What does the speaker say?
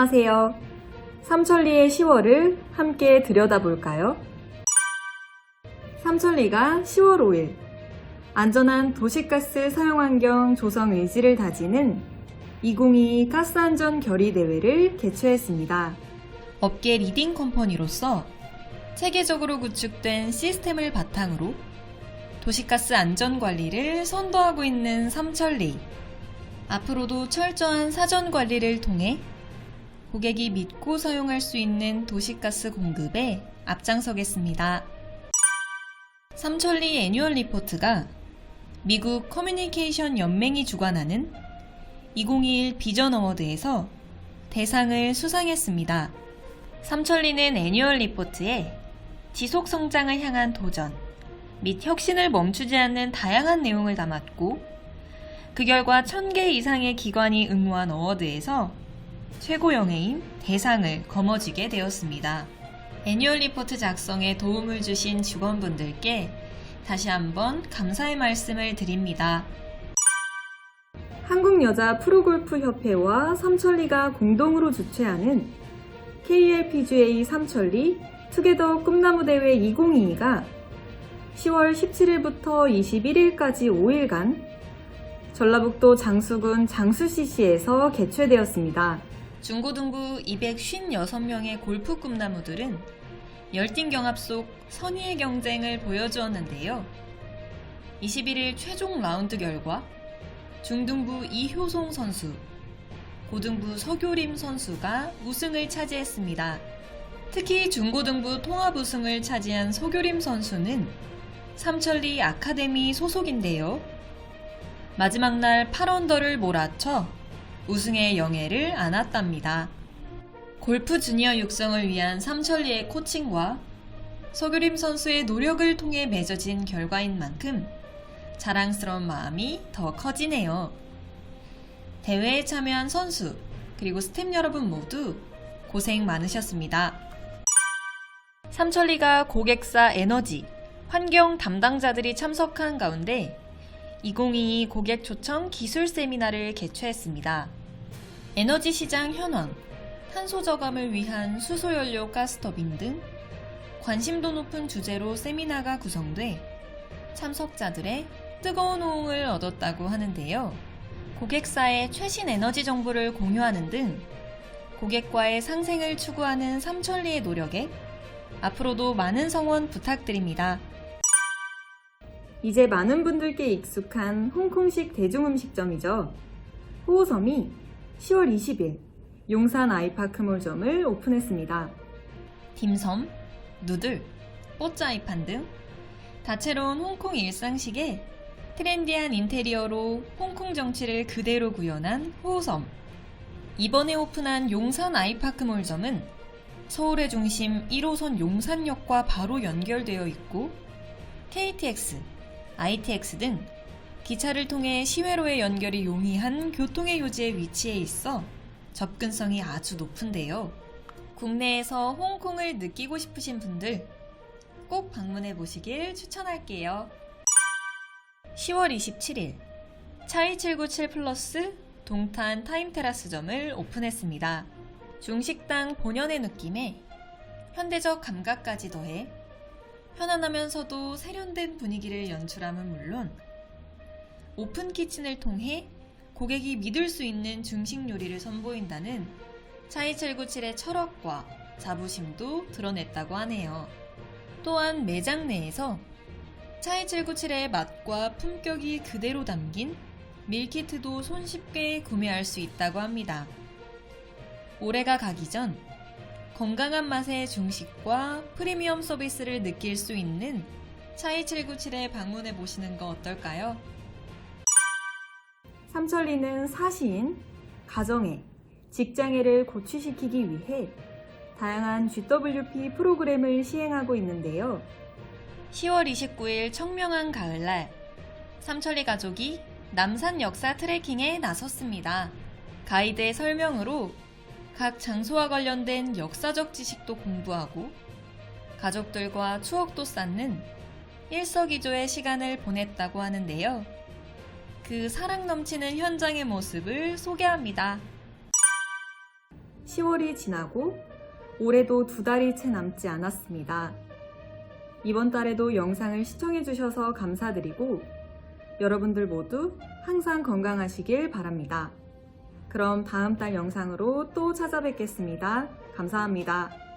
안녕하세요. 삼천리의 10월을 함께 들여다볼까요? 삼천리가 10월 5일 안전한 도시가스 사용환경 조성 의지를 다지는 2022 가스안전 결의 대회를 개최했습니다. 업계 리딩 컴퍼니로서 체계적으로 구축된 시스템을 바탕으로 도시가스 안전 관리를 선도하고 있는 삼천리. 앞으로도 철저한 사전 관리를 통해 고객이 믿고 사용할 수 있는 도시가스 공급에 앞장서겠습니다. 삼천리 애뉴얼 리포트가 미국 커뮤니케이션 연맹이 주관하는 2021 비전 어워드에서 대상을 수상했습니다. 삼천리는 애뉴얼 리포트에 지속 성장을 향한 도전 및 혁신을 멈추지 않는 다양한 내용을 담았고 그 결과 1000개 이상의 기관이 응모한 어워드에서 최고 영예인 대상을 거머쥐게 되었습니다. 애뉴얼 리포트 작성에 도움을 주신 직원분들께 다시 한번 감사의 말씀을 드립니다. 한국여자 프로골프협회와 삼천리가 공동으로 주최하는 KLPGA 삼천리 투게더 꿈나무 대회 2022가 10월 17일부터 21일까지 5일간 전라북도 장수군 장수CC에서 개최되었습니다. 중고등부 256명의 골프 꿈나무들은 열띤 경합 속 선의의 경쟁을 보여주었는데요. 21일 최종 라운드 결과 중등부 이효송 선수, 고등부 서교림 선수가 우승을 차지했습니다. 특히 중고등부 통합 우승을 차지한 서교림 선수는 삼천리 아카데미 소속인데요. 마지막 날 8언더를 몰아쳐 우승의 영예를 안았답니다. 골프 주니어 육성을 위한 삼천리의 코칭과 서규림 선수의 노력을 통해 맺어진 결과인 만큼 자랑스러운 마음이 더 커지네요. 대회에 참여한 선수, 그리고 스탭 여러분 모두 고생 많으셨습니다. 삼천리가 고객사 에너지, 환경 담당자들이 참석한 가운데 2022 고객 초청 기술 세미나를 개최했습니다. 에너지 시장 현황, 탄소 저감을 위한 수소연료 가스터빈 등 관심도 높은 주제로 세미나가 구성돼 참석자들의 뜨거운 호응을 얻었다고 하는데요. 고객사의 최신 에너지 정보를 공유하는 등 고객과의 상생을 추구하는 삼천리의 노력에 앞으로도 많은 성원 부탁드립니다. 이제 많은 분들께 익숙한 홍콩식 대중음식점이죠. 호호섬이 10월 20일 용산 아이파크몰점을 오픈했습니다. 딤섬, 누들, 뽀짜이판 등 다채로운 홍콩 일상식에 트렌디한 인테리어로 홍콩 정치를 그대로 구현한 호섬. 이번에 오픈한 용산 아이파크몰점은 서울의 중심 1호선 용산역과 바로 연결되어 있고 KTX, ITX 등 기차를 통해 시외로의 연결이 용이한 교통의 요지에 위치해 있어 접근성이 아주 높은데요. 국내에서 홍콩을 느끼고 싶으신 분들 꼭 방문해 보시길 추천할게요. 10월 27일 차이 797 플러스 동탄 타임테라스점을 오픈했습니다. 중식당 본연의 느낌에 현대적 감각까지 더해 편안하면서도 세련된 분위기를 연출함은 물론 오픈 키친을 통해 고객이 믿을 수 있는 중식 요리를 선보인다는 차이797의 철학과 자부심도 드러냈다고 하네요. 또한 매장 내에서 차이797의 맛과 품격이 그대로 담긴 밀키트도 손쉽게 구매할 수 있다고 합니다. 올해가 가기 전 건강한 맛의 중식과 프리미엄 서비스를 느낄 수 있는 차이797에 방문해 보시는 거 어떨까요? 삼천리는 사시인, 가정애, 직장애를 고취시키기 위해 다양한 GWP 프로그램을 시행하고 있는데요. 10월 29일 청명한 가을날 삼천리 가족이 남산 역사 트레킹에 나섰습니다. 가이드의 설명으로 각 장소와 관련된 역사적 지식도 공부하고 가족들과 추억도 쌓는 일석이조의 시간을 보냈다고 하는데요. 그 사랑 넘치는 현장의 모습을 소개합니다. 10월이 지나고 올해도 두 달이 채 남지 않았습니다. 이번 달에도 영상을 시청해주셔서 감사드리고 여러분들 모두 항상 건강하시길 바랍니다. 그럼 다음 달 영상으로 또 찾아뵙겠습니다. 감사합니다.